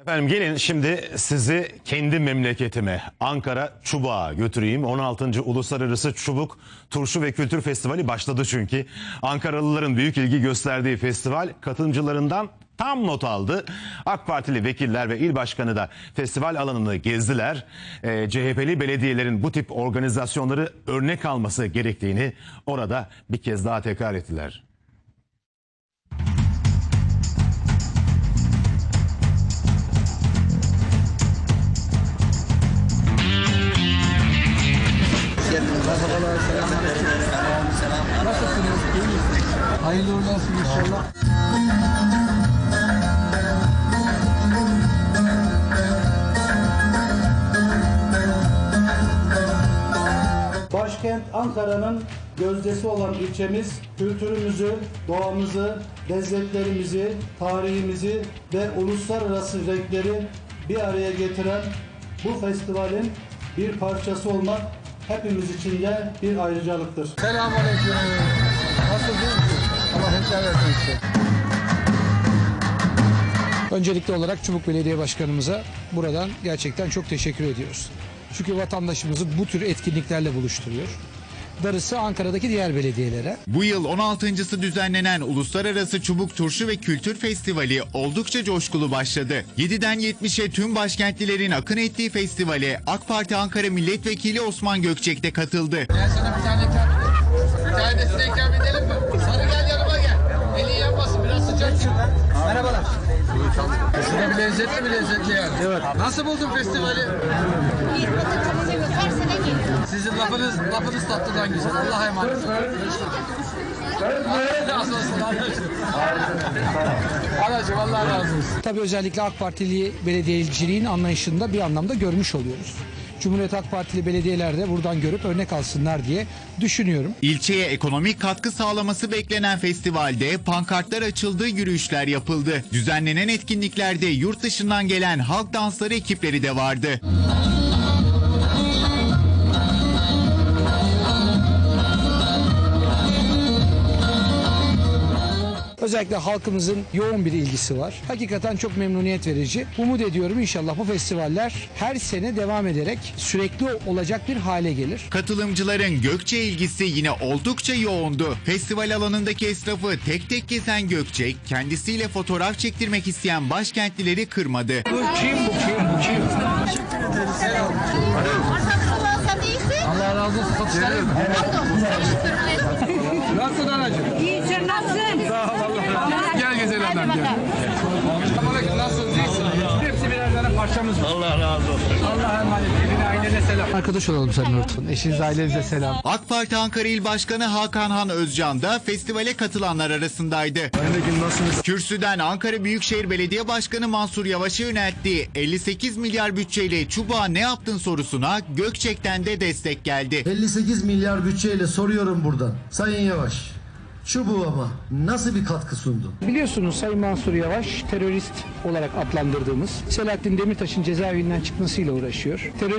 Efendim gelin şimdi sizi kendi memleketime Ankara Çubuk'a götüreyim. 16. Uluslararası Çubuk Turşu ve Kültür Festivali başladı çünkü. Ankaralıların büyük ilgi gösterdiği festival katılımcılarından tam not aldı. AK Partili vekiller ve il başkanı da festival alanını gezdiler. Ee, CHP'li belediyelerin bu tip organizasyonları örnek alması gerektiğini orada bir kez daha tekrar ettiler. Hayırlı uğurlu olsun inşallah. Başkent Ankara'nın gözdesi olan ilçemiz kültürümüzü, doğamızı, lezzetlerimizi, tarihimizi ve uluslararası renkleri bir araya getiren bu festivalin bir parçası olmak hepimiz için de bir ayrıcalıktır. Selamünaleyküm. Nasılsınız? Allah hepler versin size. Öncelikli olarak Çubuk Belediye Başkanımıza buradan gerçekten çok teşekkür ediyoruz. Çünkü vatandaşımızı bu tür etkinliklerle buluşturuyor. Darısı Ankara'daki diğer belediyelere. Bu yıl 16.sı düzenlenen Uluslararası Çubuk Turşu ve Kültür Festivali oldukça coşkulu başladı. 7'den 70'e tüm başkentlilerin akın ettiği festivale AK Parti Ankara Milletvekili Osman Gökçek de katıldı. Gel sana bir tane ikram edelim. Bir tanesini ikram edelim mi? Şurada bir lezzetli yani. Evet. Nasıl buldun festivali? Her sene geliyor. Sizin lafınız, lafınız tatlıdan güzel. Allah'a emanet olun. Anacığım Allah razı olsun. Tabii özellikle AK Partili belediyeciliğin anlayışında bir anlamda görmüş oluyoruz. Cumhuriyet AK Partili belediyeler de buradan görüp örnek alsınlar diye düşünüyorum. İlçeye ekonomik katkı sağlaması beklenen festivalde pankartlar açıldı, yürüyüşler yapıldı. Düzenlenen etkinliklerde yurt dışından gelen halk dansları ekipleri de vardı. Özellikle halkımızın yoğun bir ilgisi var. Hakikaten çok memnuniyet verici. Umut ediyorum inşallah bu festivaller her sene devam ederek sürekli olacak bir hale gelir. Katılımcıların Gökçe ilgisi yine oldukça yoğundu. Festival alanındaki esnafı tek tek gezen Gökçek, kendisiyle fotoğraf çektirmek isteyen başkentlileri kırmadı. Bu kim bu kim bu kim? Allah razı olsun. Satışlar sen nasılsın? Gel güzel adam gel. Selamünaleyküm nasılsınız? İyisiniz? Hepsi birer tane parçamız var. Allah razı olsun. Allah'a emanet. Evine ailene selam. Arkadaş olalım seninle Ortun. Eşiniz ailenize selam. AK Parti Ankara İl Başkanı Hakan Han Özcan da festivale katılanlar arasındaydı. Kürsüden Ankara Büyükşehir Belediye Başkanı Mansur Yavaş'a yönelttiği 58 milyar bütçeyle çubuğa ne yaptın sorusuna Gökçek'ten de destek geldi. 58 milyar bütçeyle soruyorum buradan. Sayın Yavaş, çubuğuma nasıl bir katkı sundu? Biliyorsunuz Sayın Mansur Yavaş terörist olarak adlandırdığımız Selahattin Demirtaş'ın cezaevinden çıkmasıyla uğraşıyor. Terörist